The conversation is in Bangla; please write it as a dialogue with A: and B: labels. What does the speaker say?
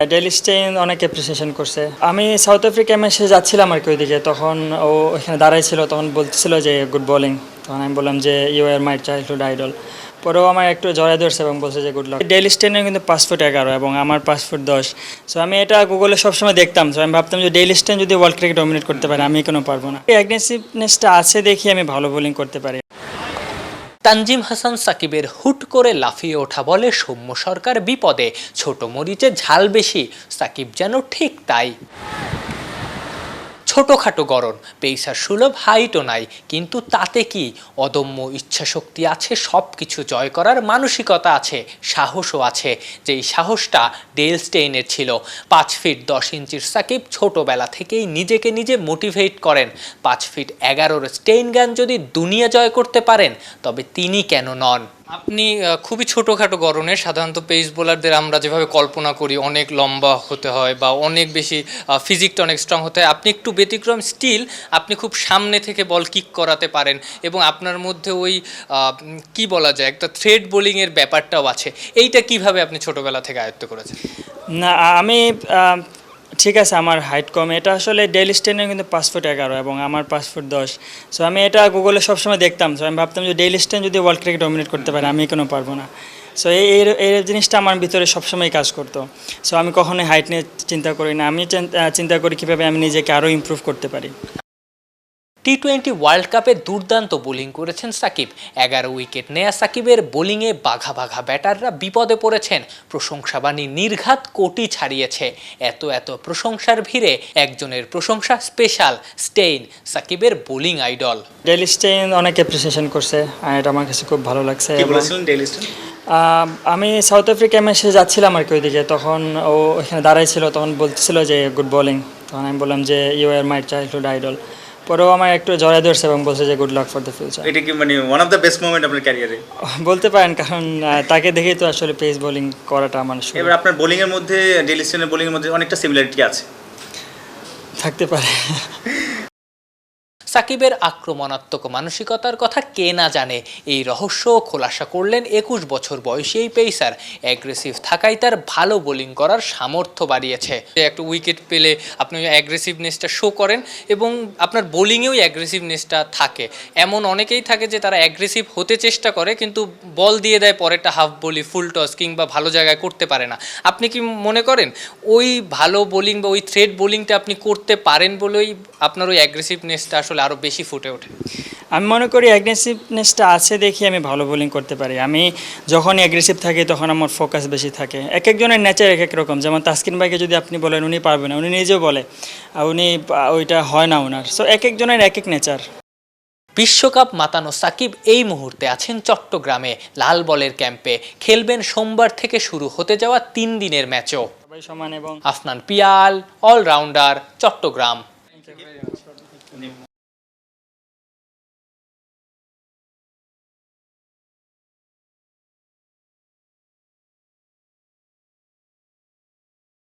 A: ডেলি স্টেইন অনেক অ্যাপ্রিসিয়েশন করছে। আমি সাউথ আফ্রিকা ম্যাচে যাচ্ছিলাম আর কি ওইদিকে, তখন ও ওইখানে দাঁড়াইছিল, তখন বলছিল যে গুড বোলিং তখন আমি বললাম যে you are my childhood idol পরেও আমার একটু জড়াই ধরছে এবং বলছে যে গুড লাক ডেলি স্টেনের কিন্তু পাঁচ ফুট এগারো এবং আমার পাঁচ ফুট দশ। সো আমি এটা গুগলে সবসময় দেখতাম। সো আমি ভাবতাম যে ডেলি স্টেন যদি ওয়ার্ল্ড ক্রিকেট ডমিনেট করতে পারে, আমি কেন পারব না। অ্যাগ্রেসিভনেসটা আছে দেখি আমি ভালো বোলিং করতে পারি।
B: তানজিম হাসান সাকিবের হুট করে লাফিয়ে ওঠা বলে সৌম্য সরকার বিপদে, ছোট মরিচে ঝাল বেশি, সাকিব যেন ঠিক তাই। ছোটোখাটো গরম পেইসার সুলভ, হাইটও নাই। কিন্তু তাতে কি অদম্য ইচ্ছাশক্তি আছে? সব কিছু জয় করার মানসিকতা আছে, সাহসও আছে। যেই সাহসটা ডেল স্টেইনের ছিল, পাঁচ ফিট দশ ইঞ্চির সাকিব ছোটোবেলা থেকেই নিজেকে নিজে মোটিভেট করেন। পাঁচ ফিট এগারোর স্টেইন গান যদি দুনিয়া জয় করতে পারেন, তবে তিনি কেন নন? আপনি খুবই ছোটোখাটো গড়নের সাধারণত পেস বোলারদের আমরা যেভাবে কল্পনা করি, অনেক লম্বা হতে হয় বা অনেক বেশি ফিজিকটা অনেক স্ট্রং হতে হয়, আপনি একটু ব্যতিক্রম স্টিল আপনি খুব সামনে থেকে বল কিক করাতে পারেন এবং আপনার মধ্যে ওই কি বলা যায়, একটা থ্রেড বোলিংয়ের ব্যাপারটাও আছে। এইটা কীভাবে আপনি ছোটোবেলা থেকে আয়ত্ত করেছেন?
A: না, আমি ঠিক আছে, আমার হাইট কম। এটা আসলে ডেলি স্টেনের কিন্তু পাঁচ ফুট এগারো এবং আমার পাঁচ ফুট দশ। সো আমি এটা গুগলে সবসময় দেখতাম। সো আমি ভাবতাম যে ডেলি স্ট্যান্ড যদি ওয়ার্ল্ড ক্রিকেট ডমিনেট করতে পারে, আমি কোনো পারব না। সো এই- এই জিনিসটা আমার ভিতরে সবসময় কাজ করতো। সো আমি কখনোই হাইট নিয়ে চিন্তা করি না। আমি চিন্তা করি কীভাবে আমি নিজেকে আরও ইম্প্রুভ করতে পারি।
B: টি টোয়েন্টি ওয়ার্ল্ড কাপে দুর্দান্ত বোলিং করেছেন সাকিব। এগারো উইকেট নেয়া সাকিবের বোলিংয়ে বাঘা বাঘা ব্যাটাররা বিপদে পড়েছেন। প্রশংসাবাণী নির্ঘাত কোটি ছাড়িয়েছে। এত এত প্রশংসার ভিড়ে একজনের প্রশংসা স্পেশাল স্টেইন সাকিবের বোলিং আইডল
A: ডেলি স্টেইন অনেক অ্যাপ্রিসিয়েশন করছে আর এটা আমার কাছে খুব ভালো লাগছে। আমি সাউথ আফ্রিকা ম্যাচে যাচ্ছিলাম আর কি ওইদিকে। তখন ও ওইখানে দাঁড়াইছিল তখন বলছিল যে গুড বোলিং তখন আমি বললাম যে you are my childhood idol পরেও আমার একটু জড়াই ধরছে এবং বলছে যে good luck for the future
C: এটা কি মানে one of the best moment আপনার ক্যারিয়ারে
A: বলতে পারেন কারণ তাকে দেখেই তো আসলে পেস বোলিং করাটা আমার শুরু।
C: এবার আপনার বোলিং এর মধ্যে ডেইলি স্টারের বোলিং এর মধ্যে অনেকটা সিমিলারিটি আছে।
A: থাকতে পারে।
B: সাকিবের আক্রমণাত্মক মানসিকতার কথা কে না জানে, এই রহস্য খোলাসা করলেন একুশ বছর বয়সী এই পেসার। অ্যাগ্রেসিভ থাকাই তার ভালো বোলিং করার সামর্থ্য বাড়িয়েছে। একটা উইকেট পেলে আপনি অ্যাগ্রেসিভনেসটা শো করেন এবং আপনার বোলিংয়েও অ্যাগ্রেসিভনেসটা থাকে। এমন অনেকেই থাকে যে তারা অ্যাগ্রেসিভ হতে চেষ্টা করে কিন্তু বল দিয়ে দেয় পরেরটা হাফ বলি, ফুল টস কিংবা ভালো জায়গায় করতে পারে না। আপনি কি মনে করেন ওই ভালো বোলিং বা ওই থ্রেড বোলিংটা আপনি করতে পারেন বলেই আপনার ওই অ্যাগ্রেসিভনেসটা আসলে আরও বেশি ফুটে ওঠে।
A: আমি মনে করি অ্যাগ্রেসিভনেসটা আছে দেখি আমি ভালো বোলিং করতে পারি। আমি যখন অ্যাগ্রেসিভ থাকি তখন আমার ফোকাস বেশি থাকে। এক একজনের নেচার এক এক রকম। যেমন তাসকিন ভাইকে যদি আপনি বলেন উনি পারবেন না উনি নিজেও বলে আর উনি ওইটা হয় না ওনার সো এক একজনের এক এক নেচার
B: বিশ্বকাপ মাতানো সাকিব এই মুহূর্তে আছেন চট্টগ্রামে লাল বলের ক্যাম্পে খেলবেন সোমবার থেকে শুরু হতে যাওয়া তিন দিনের ম্যাচও।
A: সমান এবং
B: আফনান পিয়াল অলরাউন্ডার চট্টগ্রাম।